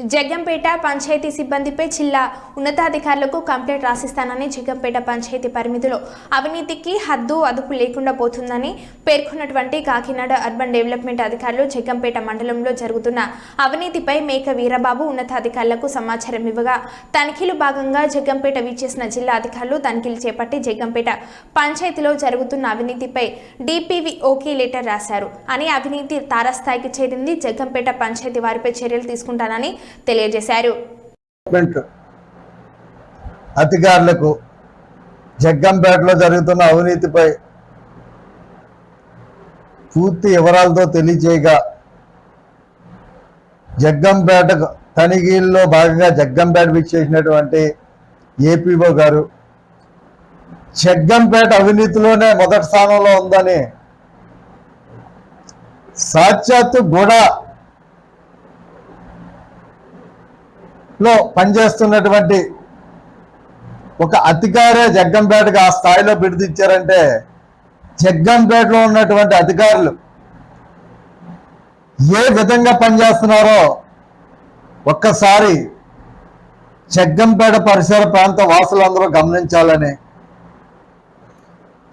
జగ్గంపేట పంచాయతీ సిబ్బందిపై జిల్లా ఉన్నతాధికారులకు కంప్లైంట్ రాసిస్తానని జగ్గంపేట పంచాయతీ పరిమితిలో. అవినీతికి హద్దు అదుపు లేకుండా పోతుందని పేర్కొన్నటువంటి కాకినాడ అర్బన్ డెవలప్మెంట్ అధికారులు జగ్గంపేట మండలంలో జరుగుతున్న అవినీతిపై మేక వీరబాబు ఉన్నతాధికారులకు సమాచారం ఇవ్వగా తనిఖీలు భాగంగా జగ్గంపేట విచ్చేసిన జిల్లా అధికారులు తనిఖీలు చేపట్టి జగ్గంపేట పంచాయతీలో జరుగుతున్న అవినీతిపై డిపివి ఓకే లెటర్ రాశారు. అని అవినీతి తారస్థాయికి చేరింది జగ్గంపేట పంచాయతీ వారిపై చర్యలు తీసుకుంటానని తెలియజేశారు. అధికారులకు జగ్గంపేటలో జరుగుతున్న అవినీతిపై పూర్తి వివరాలతో తెలియచేయగా జగ్గంపేట తనిఖీల్లో భాగంగా జగ్గంపేట విచ్చేసినటువంటి ఏపీఓ గారు జగ్గంపేట అవినీతిలోనే మొదటి స్థానంలో ఉందని సాక్షాత్తు కూడా లో పనిచేస్తున్నటువంటి ఒక అధికారే జగ్గంపేటకు ఆ స్థాయిలో బిడిదిచ్చారంటే జగ్గంపేటలో ఉన్నటువంటి అధికారులు ఏ విధంగా పనిచేస్తున్నారో ఒక్కసారి జగ్గంపేట పరిసర ప్రాంత వాసులందరూ గమనించాలని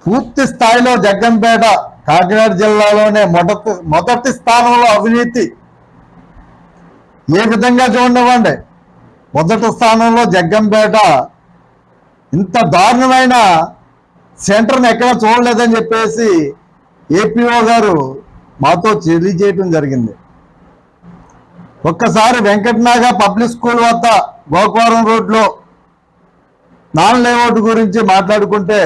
పూర్తి స్థాయిలో జగ్గంపేట కాకినాడ జిల్లాలోనే మొదటి మొదటి స్థానంలో అవినీతి ఏ విధంగా చూడవండి మొదటి స్థానంలో జగ్గంపేట. ఇంత దారుణమైన సెంటర్ని ఎక్కడ చూడలేదని చెప్పేసి ఏపీఓ గారు మాతో తెలియజేయటం జరిగింది. ఒక్కసారి వెంకటనాగ పబ్లిక్ స్కూల్ వద్ద గోకవరం రోడ్లో నాన్ లేఅవుట్ గురించి మాట్లాడుకుంటే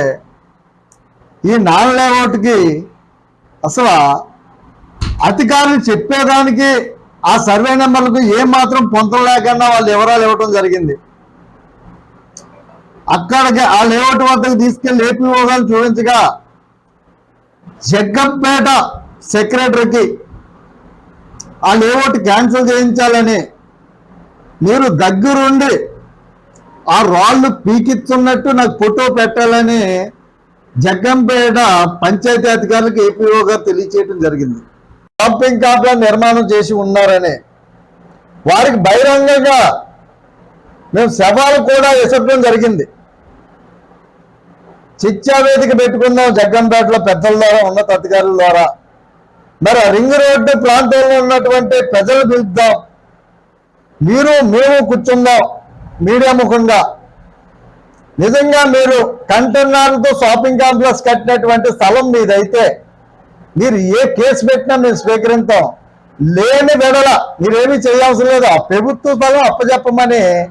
ఈ నాన్ లేఅవుట్కి అసలు అధికారులు చెప్పేదానికి ఆ సర్వే నెంబర్లకు ఏం మాత్రం పొంతం లేకుండా వాళ్ళు వివరాలు ఇవ్వటం జరిగింది. అక్కడికి ఆ లేఅవుట్ వద్దకు తీసుకెళ్ళి ఏపీఓ చూపించగా జగ్గంపేట సెక్రటరీకి ఆ లేఅవుట్ క్యాన్సిల్ చేయించాలని మీరు దగ్గరుండి ఆ రాళ్ళు పీకిస్తున్నట్టు నాకు ఫోటో పెట్టాలని జగ్గంపేట పంచాయతీ అధికారులకు ఏపీఓ గారు తెలియచేయడం జరిగింది. షాపింగ్ కాంప్ల నిర్మాణం చేసి ఉన్నారని. వారికి బహిరంగంగా మేము సవాలు కూడా ఎసపడం జరిగింది. శిక్షా వేదిక పెట్టుకుందాం జగ్గంపేటలో పెద్దల ద్వారా ఉన్నత అధికారుల ద్వారా. మరి రింగ్ రోడ్డు ప్రాంతంలో ఉన్నటువంటి ప్రజలు పిలుద్దాం. మీరు మేము కూర్చుందాం మీడియా ముఖంగా. నిజంగా మీరు కంటైనర్లతో షాపింగ్ కాంప్లెక్స్ కట్టినటువంటి స్థలం మీదైతే మీరు ఏ కేసు పెట్టినా మేము స్వీకరించాం. లేని వెడల మీరేమీ చేయాల్సిన లేదు. ఆ ప్రభుత్వ బలం అప్పచెప్పమని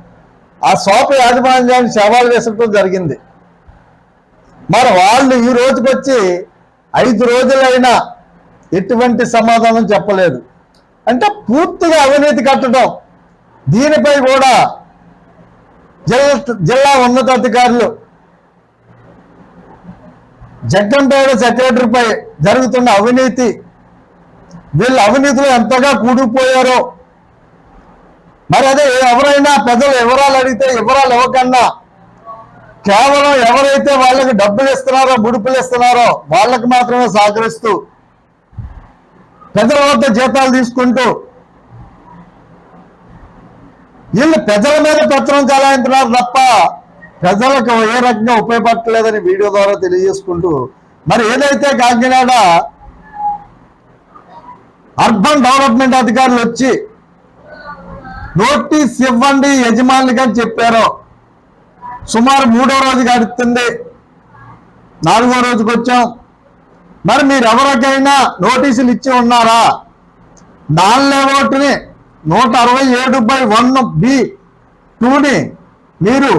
ఆ సోప యాజమాన్యాన్ని సవాల్ వేసడం జరిగింది. మరి వాళ్ళు ఈ రోజుకి వచ్చి ఐదు రోజులైనా ఎటువంటి సమాధానం చెప్పలేదు. అంటే పూర్తిగా అవినీతి కట్టడం. దీనిపై కూడా జిల్లా జిల్లా ఉన్నతాధికారులు జగ్గంపేట సెక్రటరీపై జరుగుతున్న అవినీతి. వీళ్ళు అవినీతిలో ఎంతగా కూడిపోయారో మరి అదే ఎవరైనా ప్రజలు వివరాలు అడిగితే వివరాలు ఇవ్వకుండా కేవలం ఎవరైతే వాళ్ళకి డబ్బులు ఇస్తున్నారో ముడుపులు ఇస్తున్నారో వాళ్ళకి మాత్రమే సహకరిస్తూ ప్రజల వద్ద జీతాలు తీసుకుంటూ వీళ్ళు ప్రజల మీద పత్రం చలాయించున్నారు తప్ప ప్రజలకు ఏ రకంగా ఉపయోగపడలేదని వీడియో ద్వారా తెలియజేసుకుంటూ మరి ఏదైతే కాకినాడ అర్బన్ డెవలప్మెంట్ అధికారులు వచ్చి నోటీస్ ఇవ్వండి యజమానులకి అని చెప్పారో సుమారు మూడో రోజు గడుతుంది నాలుగో రోజుకి వచ్చాం. మరి మీరు ఎవరికైనా నోటీసులు ఇచ్చి ఉన్నారా? నాన్ లేఅవుట్ని నూట అరవై ఏడు బై వన్ బి టూని మీరు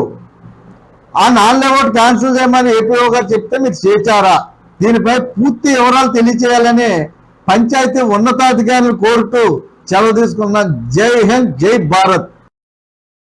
ఆ నాన్ లేఅవుట్ క్యాన్సిల్ చేయమని ఏపీఓ గారు చెప్తే మీరు చేశారా దీనిపై పూర్తి వివరాలు తెలియచేయాలని పంచాయతీ ఉన్నతాధికారులు కోరుతూ సెలవు తీసుకున్నాం జై హింద్ జై భారత్.